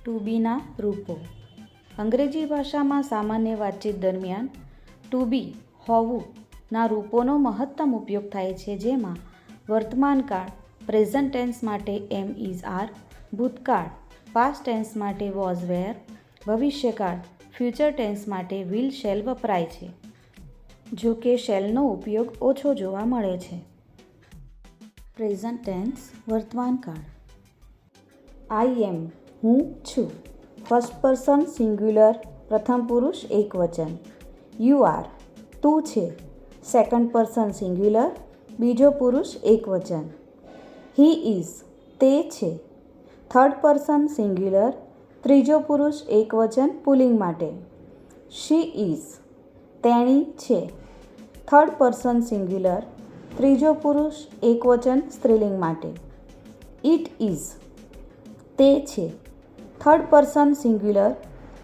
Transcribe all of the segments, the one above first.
Two બીના રૂપો. અંગ્રેજી ભાષામાં સામાન્ય વાતચીત દરમિયાન ટુ બી હોવું ના રૂપોનો મહત્તમ ઉપયોગ થાય છે, જેમાં વર્તમાનકાળ પ્રેઝન્ટ ટેન્સ માટે એમ ઇઝ આર, ભૂતકાળ, પાસ્ટ ટેન્સ માટે વોઝ વેર, ભવિષ્યકાળ, ફ્યુચર ટેન્સ માટે વિલ શેલ વપરાય છે, જો કે શેલનો ઉપયોગ ઓછો જોવા મળે છે. પ્રેઝન્ટ ટેન્સ વર્તમાનકાળ આઈ એમ હું છું. ફર્સ્ટ પર્સન સિંગ્યુલર પ્રથમ પુરુષ, એકવચન. યુ આર તું છે. સેકન્ડ પર્સન સિંગ્યુલર બીજો પુરુષ, એકવચન. હી ઇઝ તે છે. થર્ડ પર્સન સિંગ્યુલર ત્રીજો પુરુષ, એકવચન પુલિંગ માટે. શી ઇઝ તેણી છે. થર્ડ પર્સન સિંગ્યુલર ત્રીજો પુરુષ, એકવચન, સ્ત્રીલિંગ માટે. ઇટ ઇઝ તે છે. થર્ડ પર્સન સિંગ્યુલર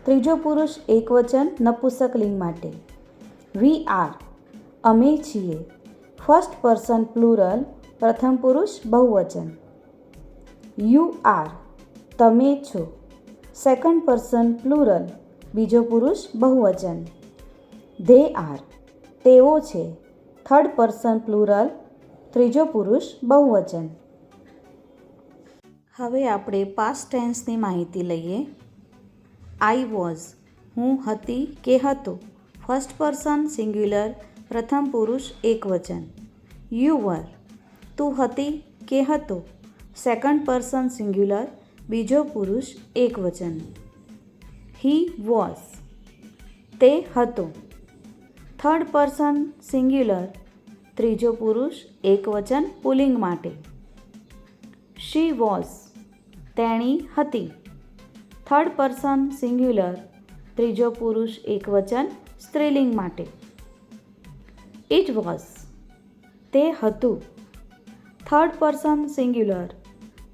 ત્રીજો પુરુષ એકવચન નપુસકલિંગ માટે. વી આર અમે છીએ. ફર્સ્ટ પર્સન પ્લુરલ પ્રથમ પુરુષ બહુવચન. યુ આર તમે છો. સેકન્ડ પર્સન પ્લુરલ બીજો પુરુષ બહુવચન. ધે આર તેઓ છે. થર્ડ પર્સન પ્લુરલ ત્રીજો પુરુષ બહુવચન. હવે આપણે પાસ્ટ ટેન્સની માહિતી લઈએ. આઈ વોઝ હું હતી કે હતો. ફર્સ્ટ પર્સન સિંગ્યુલર પ્રથમ પુરુષ, એકવચન. યુ વર તું હતી કે હતો. સેકન્ડ પર્સન સિંગ્યુલર બીજો પુરુષ, એકવચન. હી વોઝ તે હતો. થર્ડ પર્સન સિંગ્યુલર ત્રીજો પુરુષ, એકવચન પુલિંગ માટે. શી વોઝ તેણી હતી. થર્ડ પર્સન સિંગ્યુલર ત્રીજો પુરુષ એકવચન, સ્ત્રીલિંગ માટે. ઇટ વોઝ તે હતું. થર્ડ પર્સન સિંગ્યુલર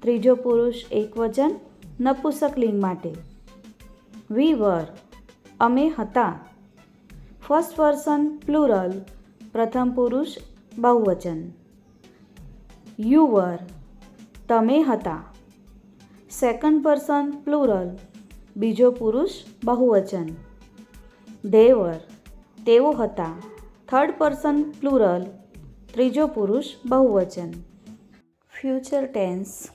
ત્રીજો પુરુષ એકવચન નપુસકલિંગ માટે. વી વર અમે હતા. ફર્સ્ટ પર્સન પ્લુરલ પ્રથમ પુરુષ બહુવચન. યુ વર તમે હતા. સેકન્ડ પર્સન પ્લુરલ બીજો પુરુષ, બહુવચન. દેવર, તેઓ હતા. થર્ડ પર્સન પ્લુરલ ત્રીજો પુરુષ, બહુવચન. Future tense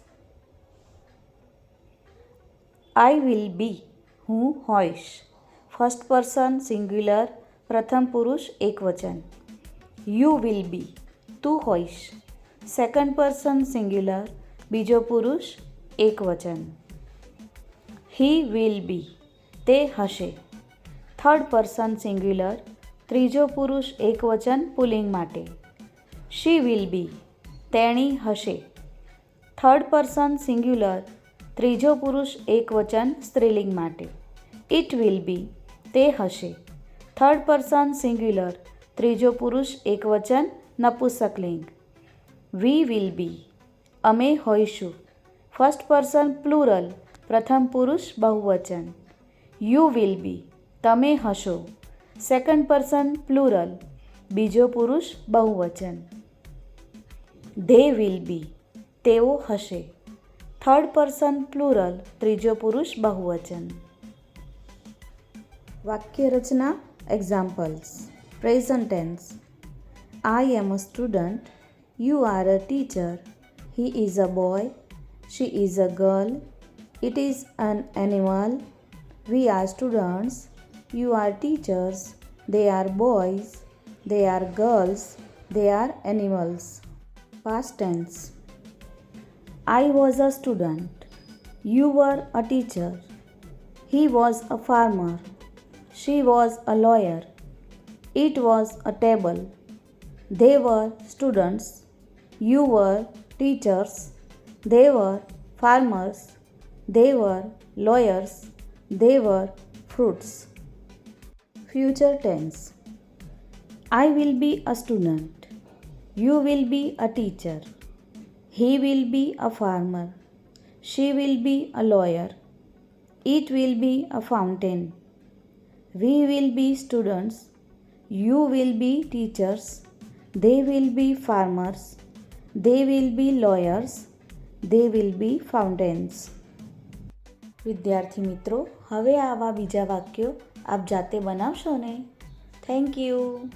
I will be હું હોઈશ. ફર્સ્ટ પર્સન સિંગ્યુલર પ્રથમ પુરુષ, એકવચન. યુ વિલ બી તું હોઈશ. સેકન્ડ પર્સન સિંગ્યુલર બીજો પુરુષ એકવચન હી વિલ બી તે હશે. થર્ડ પર્સન સિંગ્યુલર ત્રીજો પુરુષ એકવચન પુલિંગ માટે. શી વિલ બી તેણી હશે. થર્ડ પર્સન સિંગ્યુલર ત્રીજો પુરુષ એકવચન સ્ત્રીલિંગ માટે. ઇટ વિલ બી તે હશે. થર્ડ પર્સન સિંગ્યુલર ત્રીજો પુરુષ એકવચન નપુસકલિંગ. વી વિલ બી અમે હોઈશું. ફર્સ્ટ પર્સન પ્લુરલ પ્રથમ પુરુષ બહુવચન યુ વિલ બી તમે હશો સેકન્ડ પર્સન પ્લુરલ બીજો પુરુષ બહુવચન ધે વિલ બી તેઓ હશે થર્ડ પર્સન પ્લુરલ ત્રીજો પુરુષ બહુવચન વાક્ય રચના examples present tense I am a student you are a teacher he is a boy She is a girl. It is an animal. We are students. You are teachers. They are boys. They are girls. They are animals. Past tense I was a student. You were a teacher. He was a farmer. She was a lawyer. It was a table. They were students. You were teachers they were farmers, they were lawyers, they were fruits. Future tense I will be a student. You will be a teacher. He will be a farmer. She will be a lawyer. It will be a fountain. We will be students. You will be teachers. They will be farmers. They will be lawyers. They will be fountains વિદ્યાર્થી મિત્રો, હવે આવા બીજા વાક્યો આપ જાતે બનાવશો ને? Thank you